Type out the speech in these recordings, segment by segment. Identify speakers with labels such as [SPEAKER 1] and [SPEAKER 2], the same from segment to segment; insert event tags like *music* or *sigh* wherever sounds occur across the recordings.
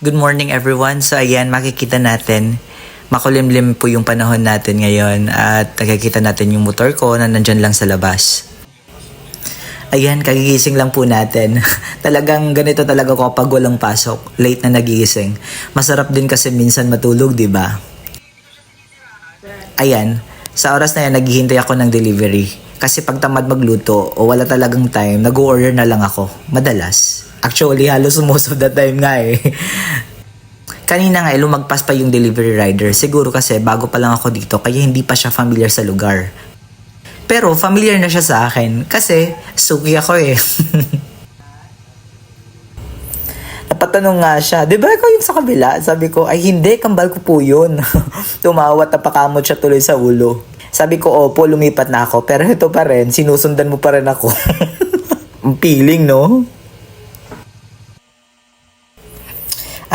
[SPEAKER 1] Good morning everyone. So ayan, makikita natin, makulimlim po yung panahon natin ngayon at nakikita natin yung motor ko na nandyan lang sa labas. Ayan, kagigising lang po natin. *laughs* Talagang ganito talaga ko kapag walang pasok. Late na nagigising. Masarap din kasi minsan matulog, di ba? Ayan, sa oras na yan, naghihintay ako ng delivery. Kasi pag tamad magluto o wala talagang time, nag-order na lang ako. Madalas. Actually, halos most of the time nga eh. Kanina nga, eh, lumagpas pa yung delivery rider. Siguro kasi bago pa lang ako dito, kaya hindi pa siya familiar sa lugar. Pero familiar na siya sa akin kasi suki ako eh. *laughs* Napatanong nga siya, di ba ikaw yung sa kabila? Sabi ko, ay hindi, kambal ko po yun. *laughs* Tumawat, napakamot siya tuloy sa ulo. Sabi ko, opo, lumipat na ako. Pero ito pa rin, sinusundan mo pa rin ako. *laughs* Ang feeling, no?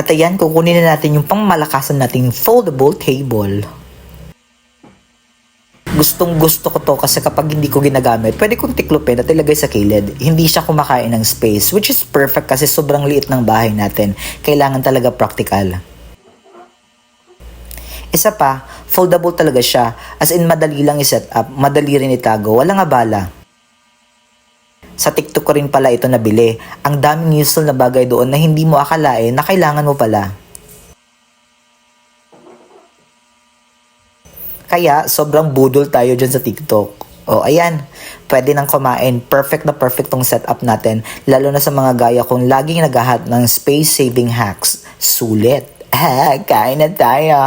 [SPEAKER 1] At ayan, kukunin na natin yung pangmalakasan nating foldable table. Gustong gusto ko to kasi kapag hindi ko ginagamit, pwede kong tiklopin at ilagay sa kilid. Hindi siya kumakain ng space, which is perfect kasi sobrang liit ng bahay natin. Kailangan talaga practical. Isa pa, foldable talaga siya. As in, madali lang i-set up, madali rin itago, walang abala. Sa TikTok ko rin pala ito nabili. Ang daming useful na bagay doon na hindi mo akalain na kailangan mo pala. Kaya sobrang budol tayo dyan sa TikTok. O ayan, pwede nang kumain. Perfect na perfect tong setup natin. Lalo na sa mga gaya kong laging naghahat ng space saving hacks. Sulit. Ah, *laughs* kain na tayo.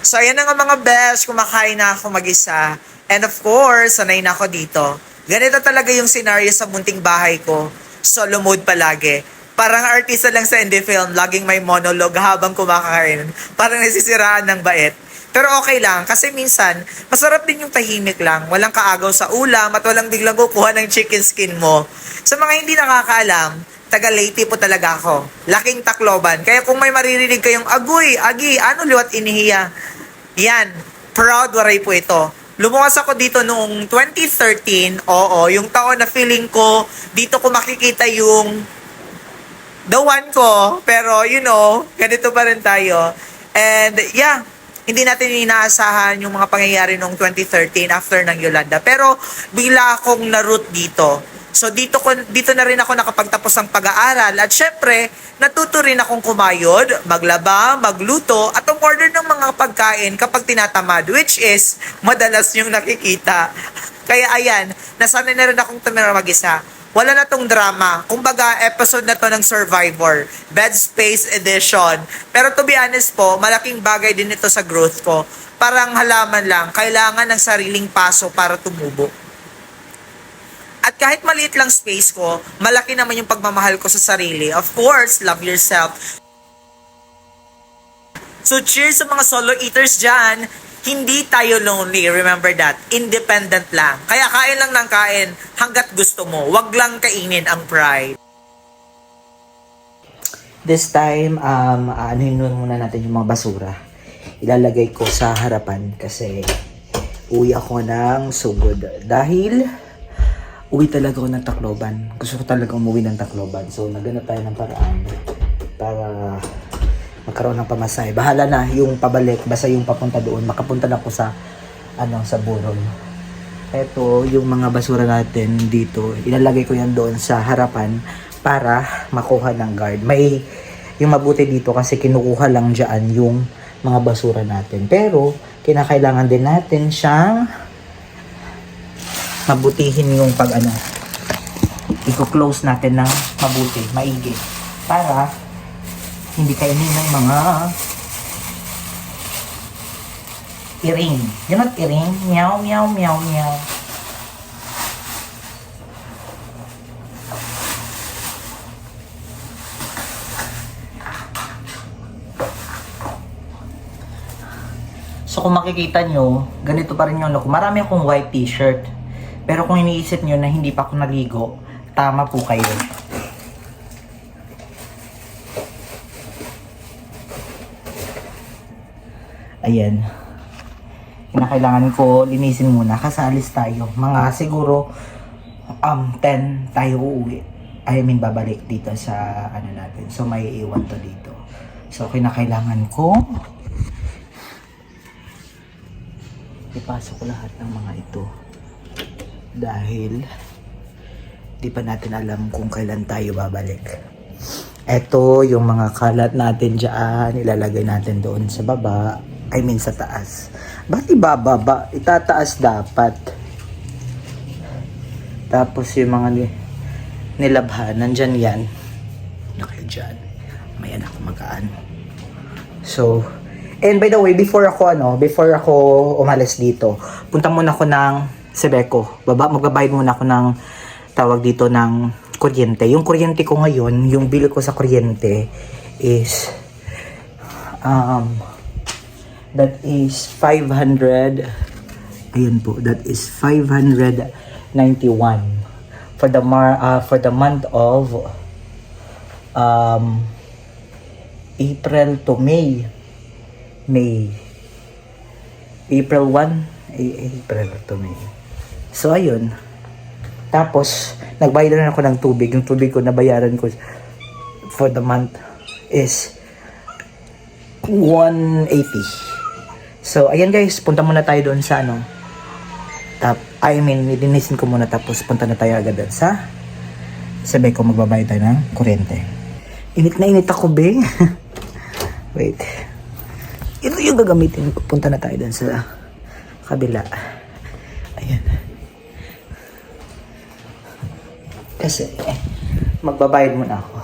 [SPEAKER 1] So ayan na nga mga best, kumakain na ako mag-isa. And of course, sanay na ako dito. Ganito talaga yung scenario sa munting bahay ko. Solo mode palagi. Parang artista lang sa indie film, laging may monologue habang kumakain. Parang nasisiraan ng bait. Pero okay lang, kasi minsan, masarap din yung tahimik lang. Walang kaagaw sa ulam at walang biglang kukuha ng chicken skin mo. Sa mga hindi nakakaalam, taga Leyte po talaga ako. Laking Tacloban. Kaya kung may maririnig kayong agoy, agi, ano liwat inihiya. Yan, proud waray po ito. Lumuwas ako dito noong 2013. Oo, yung taon na feeling ko, dito ko makikita yung the one ko. Pero, you know, ganito pa rin tayo. And, yeah, hindi natin inaasahan yung mga pangyayari noong 2013 after ng Yolanda. Pero, bigla akong na-root dito. So dito ko dito na rin ako nakapagtapos ng pag-aaral at syempre natuto rin akong kumayod, maglaba, magluto at umorder ng mga pagkain kapag tinatamad which is madalas yung nakikita. *laughs* Kaya ayan, nasanay na rin akong tumira mag-isa. Wala na tong drama. Kumbaga, episode na to ng Survivor. Bed Space Edition. Pero to be honest po, malaking bagay din ito sa growth ko. Parang halaman lang, kailangan ng sariling paso para tumubo. At kahit maliit lang space ko, malaki naman yung pagmamahal ko sa sarili. Of course, love yourself. So cheers sa mga solo eaters dyan. Hindi tayo lonely, remember that. Independent lang. Kaya kain lang ng kain hanggat gusto mo. Huwag lang kainin ang pride. This time, um, anuhin muna natin yung mga basura. Ilalagay ko sa harapan kasi uwi ako ng sugod. Dahil uwi talaga ako ng Tacloban. Gusto ko talaga umuwi ng Tacloban. So, naghanap tayo ng paraan para magkaroon ng pamasahe. Bahala na yung pabalik, basta yung papunta doon. Makapunta na ako sa, ano, sa Burol. Ito, yung mga basura natin dito, ilalagay ko yan doon sa harapan para makuha ng guard. May, yung mabuti dito kasi kinukuha lang dyan yung mga basura natin. Pero, kinakailangan din natin siyang mabutihin yung pag ano i-close natin ng mabuti, maigi para hindi kainin ng mga iring. Yun ang iring. Meow, meow, meow, meow. So kung makikita nyo, ganito pa rin yung look. Marami akong white t-shirt. Pero kung iniisip nyo na hindi pa ako naligo, tama po kayo. Ayan. Kinakailangan ko linisin muna kasi alis tayo. Mga siguro um, 10 tayo uuwi. I mean, babalik dito sa ano natin. So, may iwan to dito. So, kinakailangan ko ipasok ko lahat ng mga ito. Dahil di pa natin alam kung kailan tayo babalik. Ito, yung mga kalat natin dyan, ilalagay natin doon sa baba. I mean, sa taas. Ba't ibababa? Itataas dapat. Tapos yung mga ni nilabhan, nandyan yan. Na kayo dyan. May anak magaan. So, and by the way, before ako ano, before ako umalis dito, punta muna ako ng Sebeco. Baba, magbabayad muna ako ng tawag dito ng kuryente. Yung kuryente ko ngayon, yung bill ko sa kuryente is um that is 500 ayun po that is 591 for the mar uh, for the month of um April to May May April 1 A- April to May so ayun. Tapos nagbayad na ako ng tubig. Yung tubig ko nabayaran ko for the month is 180 so ayan guys punta muna tayo doon sa ano tap I mean nilinisin ko muna tapos punta na tayo agad doon sa sabi ko magbabayad tayo ng kuryente. Init na init ako be. *laughs* Wait. Ito yung gagamitin punta na tayo doon sa kabila kasi magbabayad muna ako.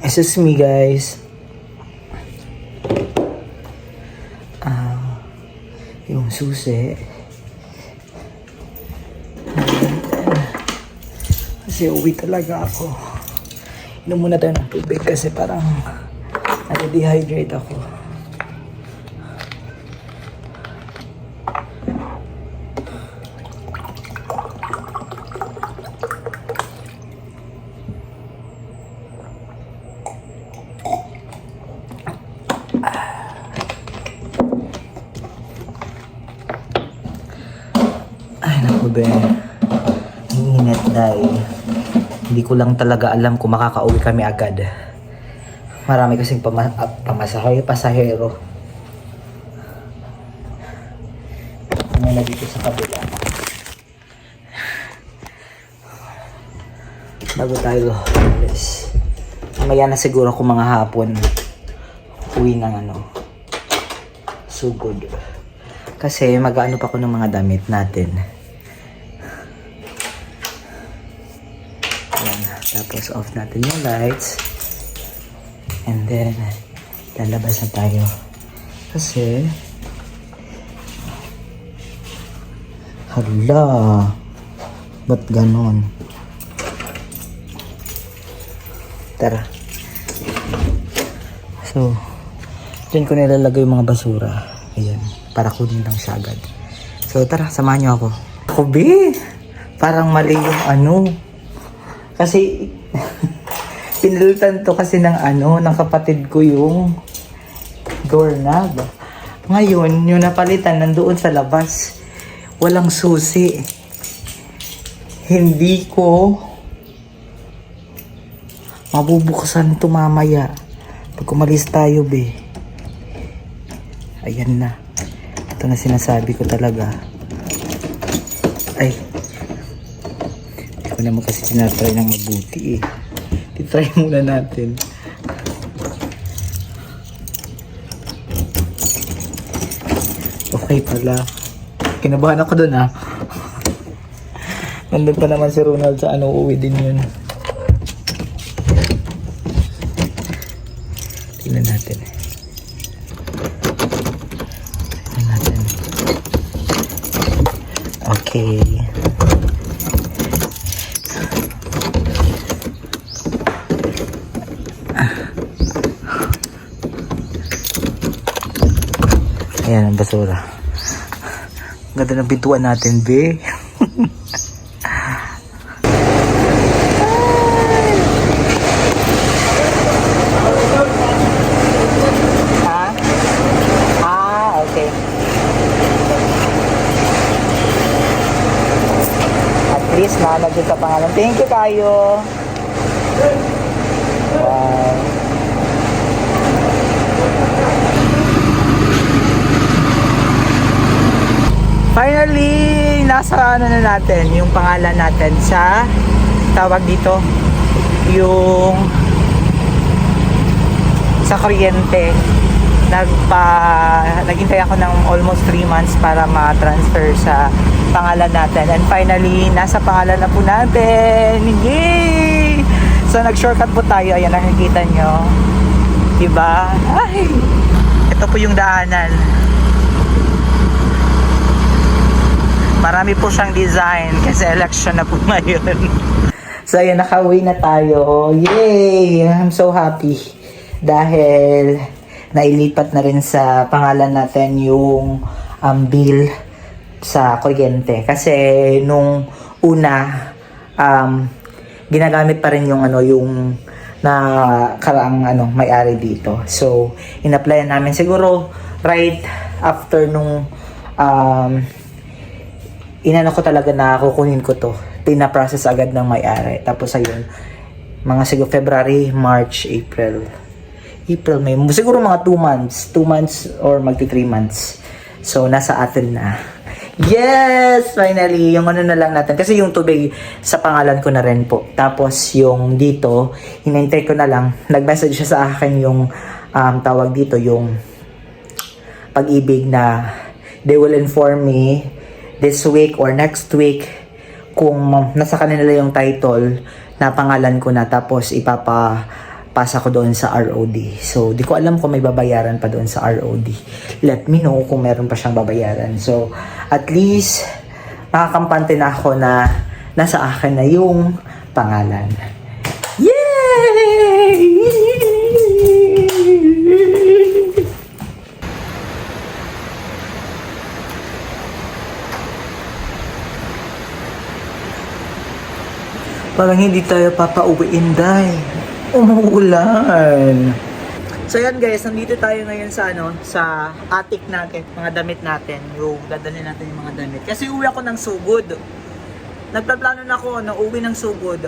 [SPEAKER 1] Excuse me guys. Ah yung susi. Kasi uwi talaga ako. Inom muna tayo ng tubig kasi parang nade-dehydrate ako Ay, naku, be. Ang init dahil hindi ko lang talaga alam kung makakauwi kami agad. Marami kasing pama ah, pamasahe, pasahero. Ano na dito sa kabila. Bago tayo alis. Mamaya na siguro kung mga hapon uwi ng ano sugod. Kasi mag-ano pa ako ng mga damit natin. Tapos off natin yung lights. And then, lalabas na tayo. Kasi, hala, ba't ganon? Tara. So, dyan ko nilalagay yung mga basura. Ayan, para kunin lang siya agad. So, tara, samahan niyo ako. Ako, be, parang mali yung ano. Kasi, *laughs* pinilitan to kasi ng ano, ng kapatid ko yung doorknob. Ngayon, yung napalitan nandoon sa labas. Walang susi. Hindi ko mabubuksan ito mamaya. Pag umalis tayo, be. Ayan na. Ito na sinasabi ko talaga. Ay. Naman kasi tinatry ng mabuti eh. Titry muna natin. Okay pala. Kinabahan ako dun ah. *laughs* Nandun pa naman si Ronald sa ano, uwi din yun. Tingnan natin. Tingnan natin. Okay. Ayan ang basura. Ganda ng pintuan natin, be. least na sa pangalan. Thank you kayo. Finally, nasa ano na natin, yung pangalan natin sa tawag dito, yung sa kuryente. Nagpa, naghintay ako ng almost 3 months para ma-transfer sa pangalan natin. And finally, nasa pangalan na po natin. Yay! So, nag-shortcut po tayo. Ayan, nakikita nyo. Diba? Ay! Ito po yung daanan. Marami po siyang design kasi election na po *laughs* ngayon. so, ayan, nakauwi na tayo. Yay! I'm so happy. Dahil nailipat na rin sa pangalan natin yung um, bill sa kuryente. Kasi nung una, um, ginagamit pa rin yung ano, yung na karaang ano, may-ari dito. So, in-applyan namin siguro right after nung um, inano ko talaga na kukunin ko to. Pina-process agad ng may-ari. Tapos ayun, mga siguro February, March, April. April, May. Siguro mga 2 months. 2 months or magti 3 months. So, nasa atin na. Yes! Finally, yung ano na lang natin. Kasi yung tubig sa pangalan ko na rin po. Tapos yung dito, hinintay ko na lang. Nag-message siya sa akin yung um, tawag dito, yung pag-ibig na they will inform me this week or next week kung nasa kanila yung title na pangalan ko na tapos ipapapasa ko doon sa ROD. So, di ko alam kung may babayaran pa doon sa ROD. Let me know kung meron pa siyang babayaran. So, at least makakampante na ako na nasa akin na yung pangalan. Yay! Parang hindi tayo papauwiin, Day. Umuulan. So yan guys, nandito tayo ngayon sa ano, sa attic natin, mga damit natin. Yung dadalhin natin yung mga damit. Kasi uwi ako ng sugod. Nagpaplano na ako na uwi ng sugod.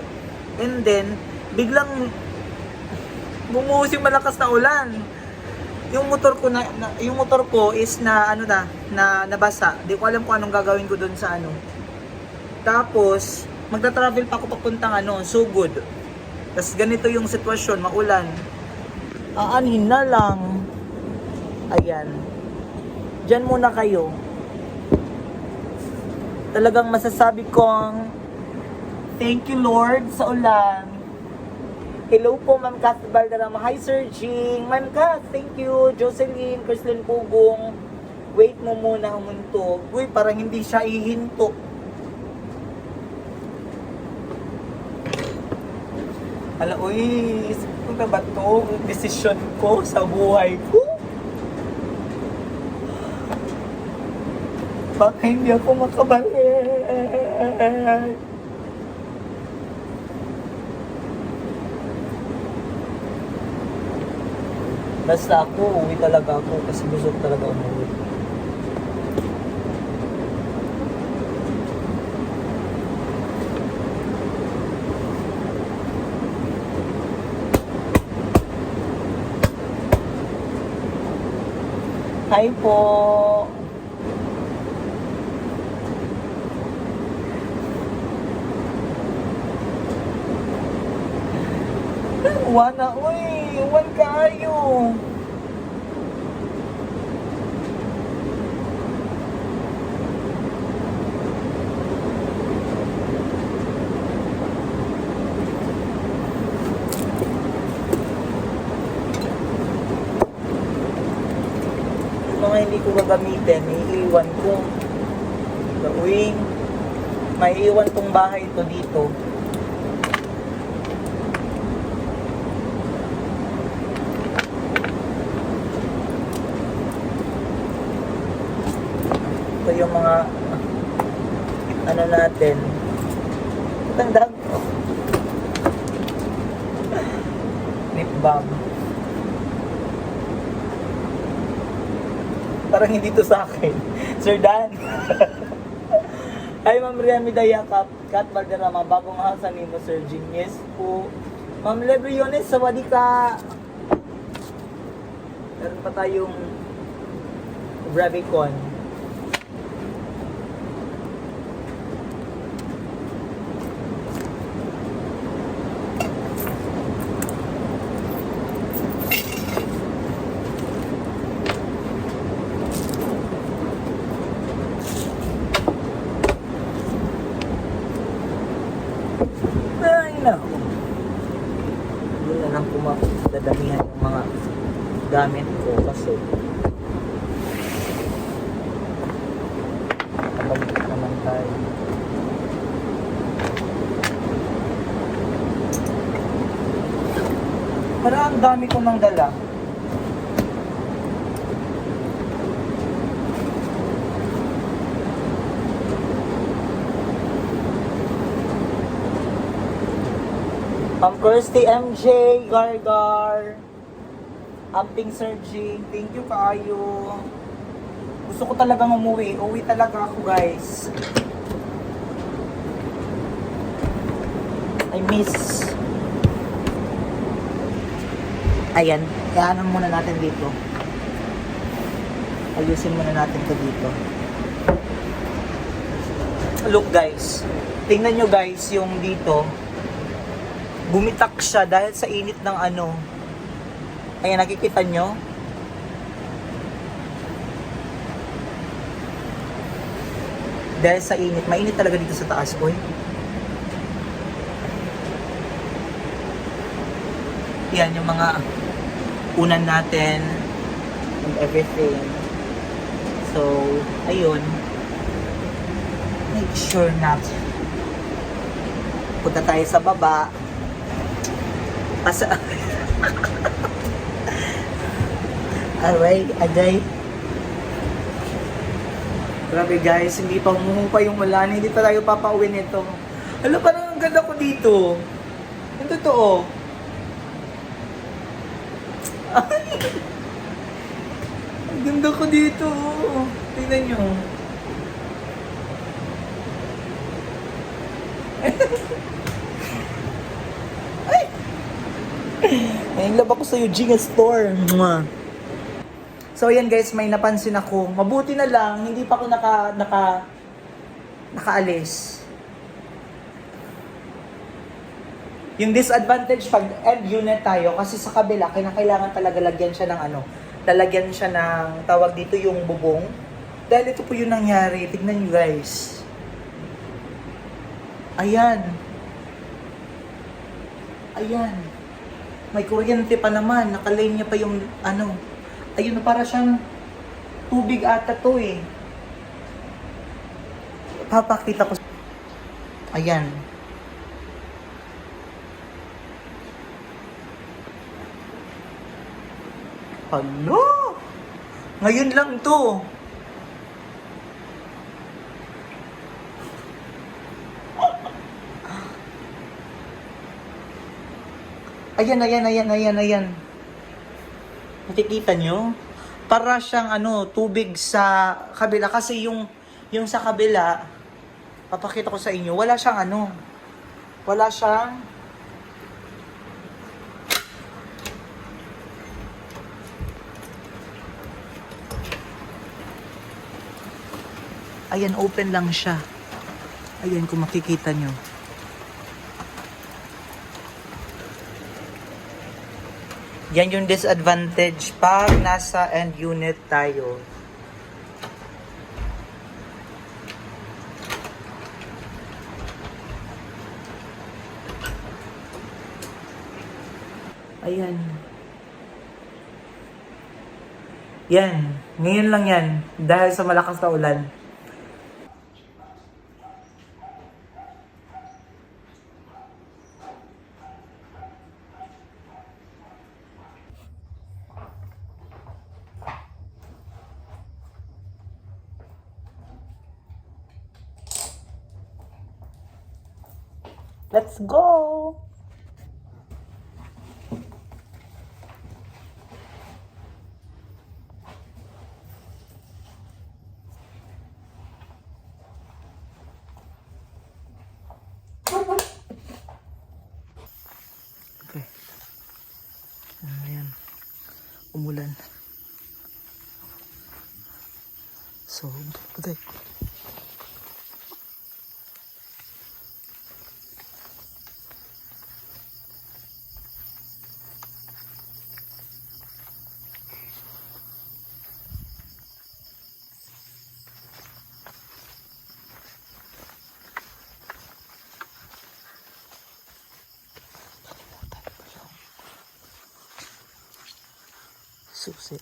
[SPEAKER 1] And then, biglang bumuhos yung malakas na ulan. Yung motor ko na, na- yung motor ko is na ano na, na nabasa. Di ko alam kung anong gagawin ko doon sa ano. Tapos, magta-travel pa ako papuntang ano, Sugod. Tapos ganito yung sitwasyon, maulan. Aanin na lang. Ayan. Diyan muna kayo. Talagang masasabi kong thank you Lord sa ulan. Hello po, Ma'am Kath Valderrama. Hi, Sir Jing. Ma'am Kath, thank you. Jocelyn, Chrislyn Pugong. Wait mo muna humunto. Uy, parang hindi siya ihinto. Ala, uy, isip ko na ba to? Desisyon ko sa buhay ko? Baka hindi ako makabalik. Basta ako, uwi talaga ako kasi gusto talaga umuwi. Hi po! Wana, uy! Uwan kayo! Yung mga hindi gagamitin, iiwan ko. Gawing, may iwan kong bahay ito dito. Ito yung mga ano natin. Parang hindi to sa akin. *laughs* Sir Dan. *laughs* Hi, Ma'am Remy Dayakap, Kat Valderrama, bagong hasa ni mo, Sir Jing. Po. Ma'am Lebriones, sawadi ka. Meron pa tayong Bravicon. Ay, naku. Hindi na lang kuma dadamihan yung mga gamit ko kasi kabalik naman tayo. Parang ang dami ko nang dala. Ma'am Kirsty MJ, Gargar, Amping Sergi, thank you kaayo. Gusto ko talagang umuwi. Uwi talaga ako guys. I miss. Ayan, kaya muna natin dito. Ayusin muna natin to dito. Look guys, tingnan nyo guys yung dito bumitak siya dahil sa init ng ano. Ayan, nakikita nyo? Dahil sa init. Mainit talaga dito sa taas, boy. Yan, yung mga unan natin and everything. So, ayun. Make sure na punta tayo sa baba. Pasa... *laughs* Aray, aday. Grabe guys, hindi pa humuhupa yung ulan. Hindi pa tayo papauwi nito. Alam, parang ang ganda ko dito. Yung totoo. Ay! Ang ganda ko dito. Tingnan nyo. *laughs* Nainglab ako sa'yo, Ginga Store. Mwah. So, ayan guys, may napansin ako. Mabuti na lang, hindi pa ako naka, naka, nakaalis. Yung disadvantage pag end unit tayo, kasi sa kabila, kinakailangan talaga lagyan siya ng ano, lalagyan siya ng tawag dito yung bubong. Dahil ito po yung nangyari. Tignan nyo guys. Ayan. Ayan. May kuryente pa naman. Nakalain niya pa yung ano. Ayun na para siyang tubig ata to eh. Papakita ko. Ayan. Hala! Ngayon lang to. Ayan, ayan, ayan, ayan, ayan. Nakikita nyo? Para siyang ano, tubig sa kabila. Kasi yung, yung sa kabila, papakita ko sa inyo, wala siyang ano, wala siyang Ayan, open lang siya. Ayan, kung makikita nyo. Yan yung disadvantage pag nasa end unit tayo. Ayan. Yan. Ngayon lang yan. Dahil sa malakas na ulan. Let's go! Susi.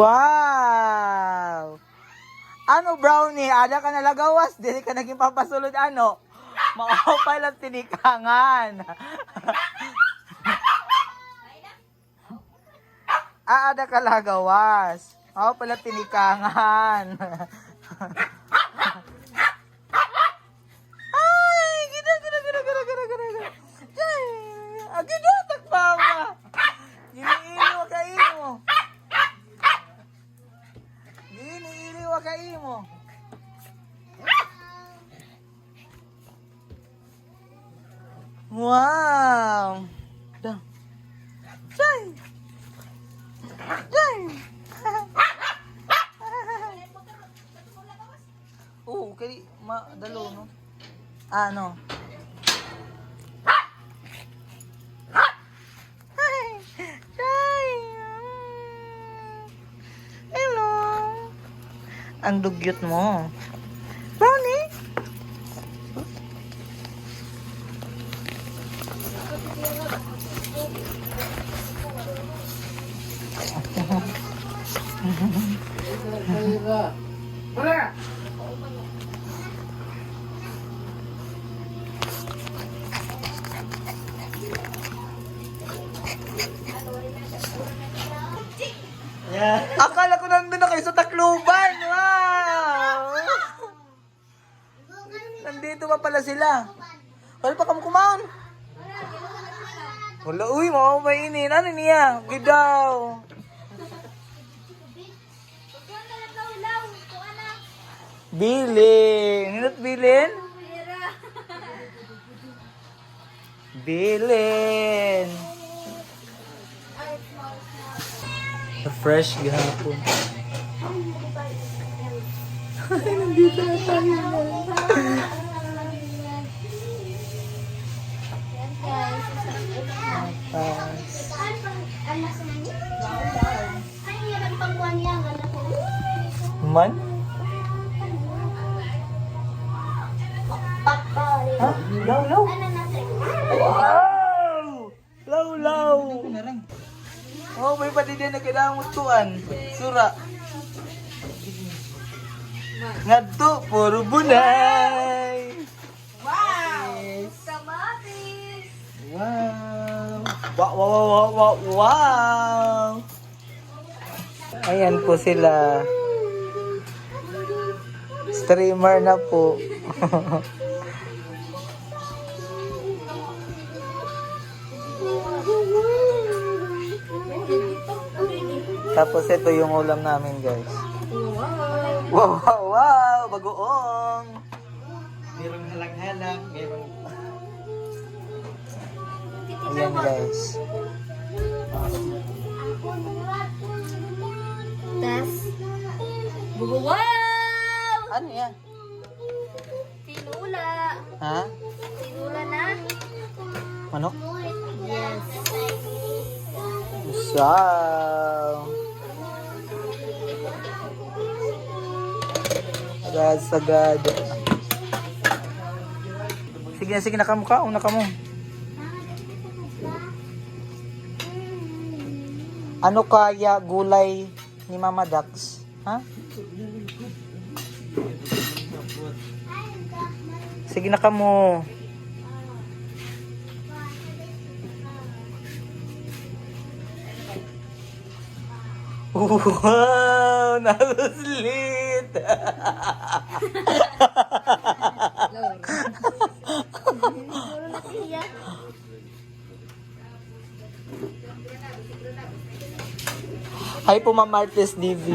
[SPEAKER 1] Wow! Ano brownie? Ada ka nalagawas? Dili ka naging papasulod ano? Maopay lang tinikangan. ah, ada ka lagawas. Oo pala tinikangan. *laughs* Ano? Hello! Ang dugyot mo. Sila. Wala pa kam kumaon. Wala, uy, mga mainin. Ano niya? Gidaw. Bilin. Ninot bilin? Bilin. Fresh gahapon. Nandito *laughs* na tayo. Pas. Man? Ha? Law, law. Wow! Law, law. Oh, may pati din na kailangan mo tuan. Sura. Ngadto, puro bunay. Wow. Wow, wow, wow, wow, wow, wow. Ayan po sila. Streamer na po. *laughs* Tapos ito yung ulam namin, guys. Wow, wow, wow, bagoong.
[SPEAKER 2] Merong halang-halang, merong...
[SPEAKER 1] Ayan guys.
[SPEAKER 3] Tas, wow!
[SPEAKER 1] Ano yan?
[SPEAKER 3] Tinula.
[SPEAKER 1] Ha?
[SPEAKER 3] Tinula na?
[SPEAKER 1] Manok?
[SPEAKER 3] Yes.
[SPEAKER 1] Wow! Agad, sagad. Sige sige na kamukha. Una ka mo. Ano kaya gulay ni Mama Dax? Ha? Sige na ka mo. Wow! *laughs* Nasuslit! *laughs*
[SPEAKER 3] Siguro na siya.
[SPEAKER 1] Hi po, Ma'am Martes DV.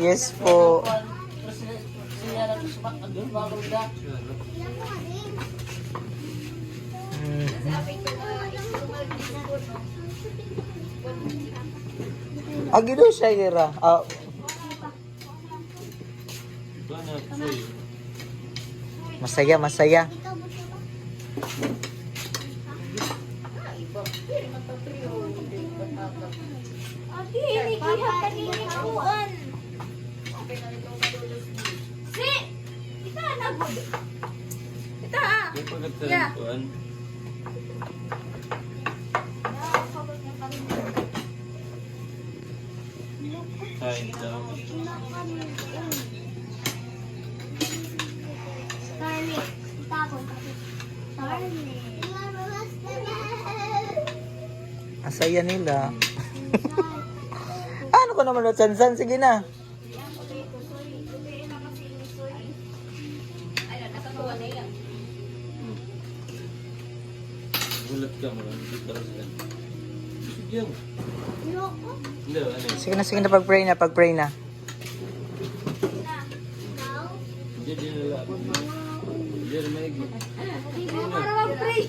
[SPEAKER 1] Yes po. Agi daw siya, Ira. Ah, masaya, masaya.
[SPEAKER 3] Ate, inigihan ka ni Kuan. Si! Ita na good. Ita ah. Yeah. Scarlet. Tapos. Scarlet.
[SPEAKER 1] Ang saya nila. *laughs* ko naman, Sansan? Sige na.
[SPEAKER 4] Gulat ka mo lang. Hindi Sige. Hindi, yun?
[SPEAKER 1] Sige na, sige na, pag-pray na, pag-pray na.
[SPEAKER 4] Hindi, di nila. Hindi rin maigi.
[SPEAKER 3] Para mag-pray.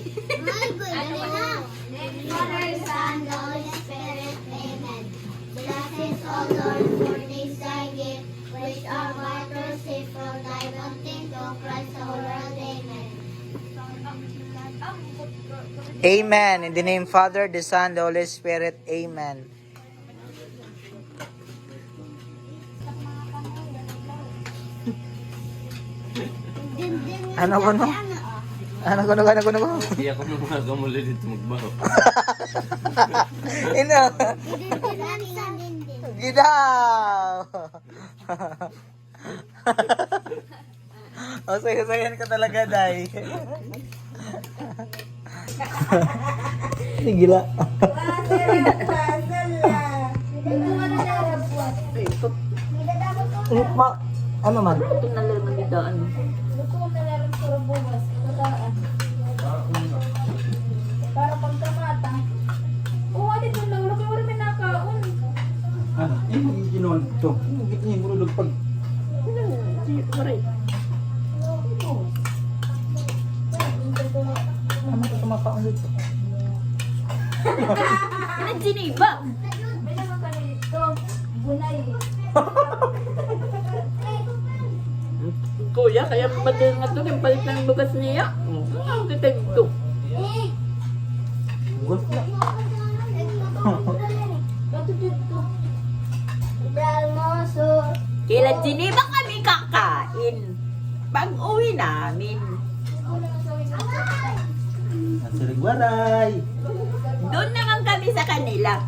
[SPEAKER 5] Father, Son, Holy Spirit. Amen. Blessed O Lord, for this thy gift, which our martyrs save from thy wanting to Christ our Lord. Amen.
[SPEAKER 1] Amen. In the name Father, the Son, the Holy Spirit. Amen. Ano ko no? Ano ko no? Ano ko no?
[SPEAKER 4] Hindi ako nung mga gamuli dito magbaho.
[SPEAKER 1] Ino. Gidaw. *laughs* o, sayo-sayan ka talaga, Day. Sige la. Ma, ano man?
[SPEAKER 3] Para
[SPEAKER 2] inon to. Hindi mo nulog pag... Ano ka kumakaon dito?
[SPEAKER 3] Ano. Bunay.
[SPEAKER 6] Kuya, kaya pati nga ito, yung palit ng bukas niya. Ang kita dito.
[SPEAKER 2] Gulp na. *laughs*
[SPEAKER 6] Kailan Geneva kami kakain. Pag uwi namin.
[SPEAKER 2] Ang sirigwaray.
[SPEAKER 6] Doon naman kami sa kanila.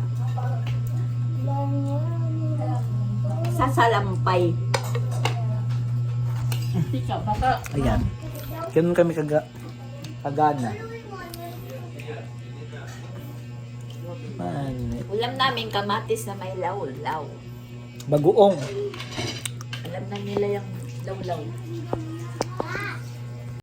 [SPEAKER 6] Sa salampay. Tika, baka
[SPEAKER 1] Ayan. Ganun kami kaga kagana. Man,
[SPEAKER 6] ulam namin kamatis na may law-law.
[SPEAKER 1] bagoong.
[SPEAKER 6] Alam na nila yung law-law.